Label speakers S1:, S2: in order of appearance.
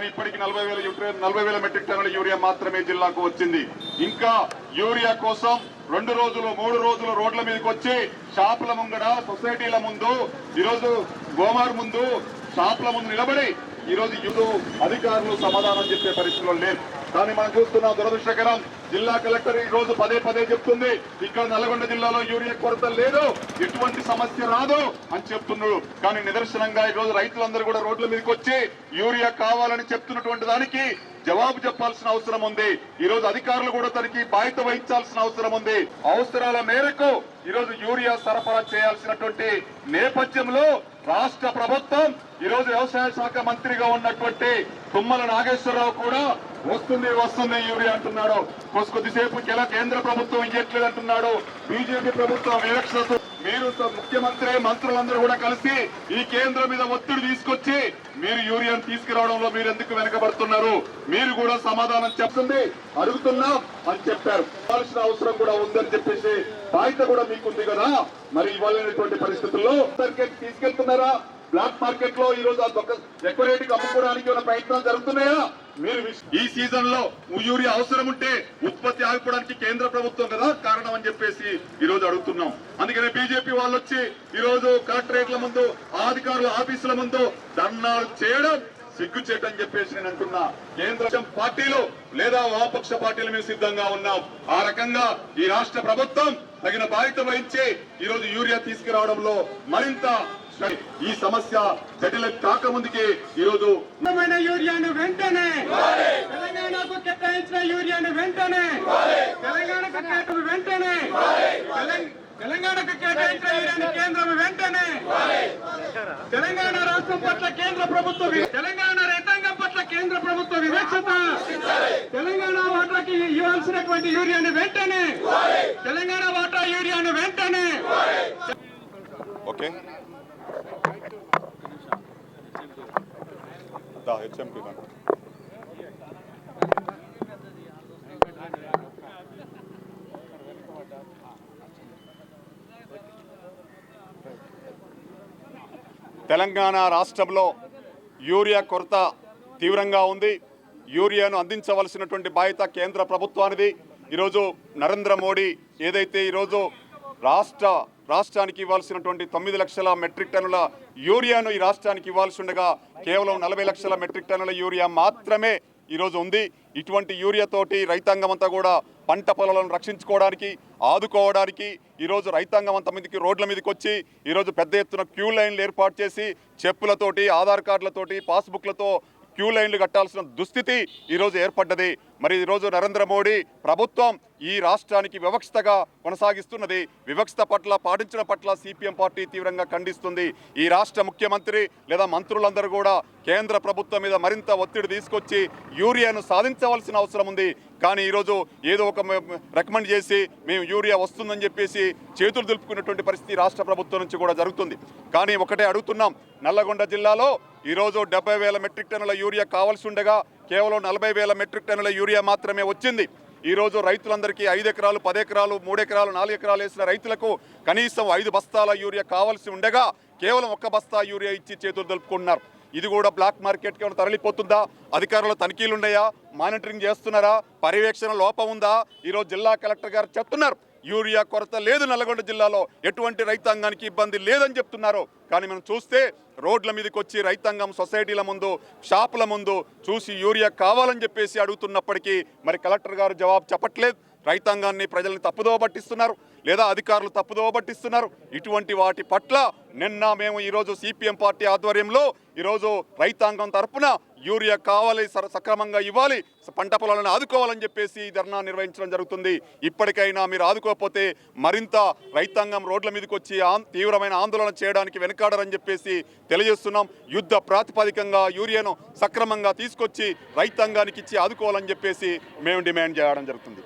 S1: కానీ ఇప్పటికి నలభై వేల నలభై వేల మెట్రిక్ టన్నుల యూరియా మాత్రమే జిల్లాకు వచ్చింది. ఇంకా యూరియా కోసం రెండు రోజులు మూడు రోజులు రోడ్ల మీదకి వచ్చి షాపుల ముంగడ సొసైటీల ముందు ఈరోజు గోమార్ ముందు షాపుల ముందు నిలబడి ఈరోజు యుదు అధికారులు సమాధానం చెప్పే పరిస్థితిలో లేరు. కానీ మనం చూస్తున్న దురదృష్టకరం జిల్లా కలెక్టర్ ఈ రోజు పదే పదే చెప్తుంది ఇక్కడ నల్గొండ జిల్లాలో యూరియా కొరత లేదు ఎటువంటి సమస్య రాదు అని చెప్తున్నాడు. కానీ నిదర్శనంగా ఈ రోజు రైతులందరూ కూడా రోడ్ల మీదకి వచ్చి యూరియా కావాలని చెప్తున్నటువంటి దానికి జవాబు చెప్పాల్సిన అవసరం ఉంది. ఈ రోజు అధికారులు కూడా తనకి బాధ్యత వహించాల్సిన అవసరం ఉంది. అవసరాల మేరకు ఈ రోజు యూరియా సరఫరా చేయాల్సినటువంటి నేపథ్యంలో రాష్ట్ర ప్రభుత్వం ఈ రోజు వ్యవసాయ శాఖ మంత్రిగా ఉన్నటువంటి తుమ్మల నాగేశ్వరరావు కూడా వస్తుంది వస్తుంది యూరియా అంటున్నాడు. కొద్దిసేపు ఎలా కేంద్ర ప్రభుత్వం ఇయ్యట్లేదు అంటున్నాడు? బీజేపీ ప్రభుత్వం వివక్షతో మీరు ముఖ్యమంత్రి మంత్రులందరూ కూడా కలిసి ఈ కేంద్రం మీద ఒత్తిడి తీసుకొచ్చి మీరు యూరియన్ తీసుకురావడంలో మీరు ఎందుకు వెనకబడుతున్నారు? మీరు కూడా సమాధానం చెప్తుంది. అడుగుతున్నాం అని చెప్పారు. కావాల్సిన అవసరం కూడా ఉందని చెప్పేసి బాధ్యత కూడా మీకుంది కదా. మరి ఇవ్వాలనేటువంటి పరిస్థితుల్లో మార్కెట్ తీసుకెళ్తున్నారా? బ్లాక్ మార్కెట్లో ఈ రోజు ఎక్కువ రేటుకి అమ్ముకోవడానికి ఉన్న ప్రయత్నాలు జరుగుతున్నాయా? ఈ సీజన్లో యూరియా అవసరం ఉంటే ఉత్పత్తి ఆగిపోవడానికి కేంద్ర ప్రభుత్వం కదా కారణం అని చెప్పేసి ఈ రోజు అడుగుతున్నాం. అందుకనే బీజేపీ వాళ్ళు వచ్చి ఈ రోజు కలెక్టరేట్ల ముందు అధికారుల ఆఫీసుల ముందు ధర్నాలు చేయడం సిగ్గు చేయటం చెప్పేసి నేను అంటున్నా. కేంద్ర పార్టీలు లేదా వామపక్ష పార్టీలు మేము సిద్ధంగా ఉన్నాం. ఆ రకంగా ఈ రాష్ట్ర ప్రభుత్వం తగిన బాధ్యత వహించి ఈ రోజు యూరియా తీసుకురావడంలో మరింత ఈ సమస్య జటిల కాకముందుకే ఈ రోజు
S2: ఉత్తమమైన యూరియాను వెంటనే తెలంగాణకు కేటాయించిన యూరియాను వెంటనే తెలంగాణకు కేటాయించిన వెంటనే తెలం- తెలంగాణకు కేటాయించిన యూరియాను కేంద్రం వెంటనే తెలంగాణ రాష్ట్రం పట్ల కేంద్ర ప్రభుత్వ తెలంగాణ రైతాంగం పట్ల కేంద్ర ప్రభుత్వ వివక్షత తెలంగాణ వాటాకి ఇవ్వాల్సినటువంటి యూరియాను వెంటనే తెలంగాణ వాటా యూరియాను వెంటనే
S1: okay. Da, jetzt haben wir dann. Telangana రాష్ట్రంలో యూరియా కొరత తీవ్రంగా ఉంది యూరియాను అందించవలసినటువంటి బాధ్యత కేంద్ర ప్రభుత్వానిది ఈరోజు నరేంద్ర మోడీ ఏదైతే ఈరోజు రాష్ట్ర రాష్ట్రానికి ఇవ్వాల్సినటువంటి తొమ్మిది లక్షల మెట్రిక్ టన్నుల యూరియాను ఈ రాష్ట్రానికి ఇవ్వాల్సి ఉండగా కేవలం నలభై లక్షల మెట్రిక్ టన్నుల యూరియా మాత్రమే ఈరోజు ఉంది. ఇటువంటి యూరియాతోటి రైతాంగం అంతా కూడా పంట పొలాలను రక్షించుకోవడానికి ఆదుకోవడానికి ఈరోజు రైతాంగం అంత మీదకి రోడ్ల మీదకి వచ్చి ఈరోజు పెద్ద ఎత్తున క్యూ లైన్లు ఏర్పాటు చేసి చెప్పులతోటి ఆధార్ కార్డులతోటి పాస్బుక్లతో క్యూ లైన్లు కట్టాల్సిన దుస్థితి ఈరోజు ఏర్పడ్డది. మరి ఈరోజు నరేంద్ర మోడీ ప్రభుత్వం ఈ రాష్ట్రానికి వివక్షతగా కొనసాగిస్తున్నది. వివక్షత పట్ల పాటించిన పట్ల సిపిఎం పార్టీ తీవ్రంగా ఖండిస్తుంది. ఈ రాష్ట్ర ముఖ్యమంత్రి లేదా మంత్రులందరూ కూడా కేంద్ర ప్రభుత్వం మీద మరింత ఒత్తిడి తీసుకొచ్చి యూరియాను సాధించవలసిన అవసరం ఉంది. కానీ ఈరోజు ఏదో ఒక రికమెండ్ చేసి మేము యూరియా వస్తుందని చెప్పేసి చేతులు దులుపుకున్నటువంటి పరిస్థితి రాష్ట్ర ప్రభుత్వం నుంచి కూడా జరుగుతుంది. కానీ ఒకటే అడుగుతున్నాం. నల్లగొండ జిల్లాలో ఈరోజు డెబ్బై వేల మెట్రిక్ టన్నుల యూరియా కావాల్సి ఉండగా కేవలం నలభై వేల మెట్రిక్ టన్నుల యూరియా మాత్రమే వచ్చింది. ఈరోజు రైతులందరికీ ఐదు ఎకరాలు పది ఎకరాలు మూడు ఎకరాలు నాలుగు ఎకరాలు వేసిన రైతులకు కనీసం ఐదు బస్తాల యూరియా కావాల్సి ఉండగా కేవలం ఒక్క బస్తా యూరియా ఇచ్చి చేతులు దులుపుకుంటున్నారు. ఇది కూడా బ్లాక్ మార్కెట్కి ఏమైనా తరలిపోతుందా? అధికారులు తనిఖీలు ఉన్నాయా? మానిటరింగ్ చేస్తున్నారా? పర్యవేక్షణ లోపం ఉందా? ఈరోజు జిల్లా కలెక్టర్ గారు చెప్తున్నారు. యూరియా కొరత లేదు నల్గొండ జిల్లాలో. ఎటువంటి రైతాంగానికి ఇబ్బంది లేదని చెప్తున్నారు. కానీ మనం చూస్తే రోడ్ల మీదకి వచ్చి రైతాంగం సొసైటీల ముందు షాపుల ముందు చూసి యూరియా కావాలని చెప్పేసి అడుగుతున్నప్పటికీ మరి కలెక్టర్ గారు జవాబు చెప్పట్లేదు. రైతాంగాన్ని ప్రజల్ని తప్పుదోవ పట్టిస్తున్నారు. లేదా అధికారులు తప్పుదోవ పట్టిస్తున్నారు. ఇటువంటి వాటి పట్ల నిన్న మేము ఈరోజు సిపిఎం పార్టీ ఆధ్వర్యంలో ఈరోజు రైతాంగం తరపున యూరియా కావాలి సర- సక్రమంగా ఇవ్వాలి పంట పొలాలను ఆదుకోవాలని చెప్పేసి ఈ ధర్నా నిర్వహించడం జరుగుతుంది. ఇప్పటికైనా మీరు ఆదుకోకపోతే మరింత రైతాంగం రోడ్ల మీదకి వచ్చి తీవ్రమైన ఆందోళన చేయడానికి వెనకాడరని చెప్పేసి తెలియజేస్తున్నాం. యుద్ధ ప్రాతిపదికంగా యూరియాను సక్రమంగా తీసుకొచ్చి రైతాంగానికి ఇచ్చి ఆదుకోవాలని చెప్పేసి మేము డిమాండ్ చేయడం జరుగుతుంది.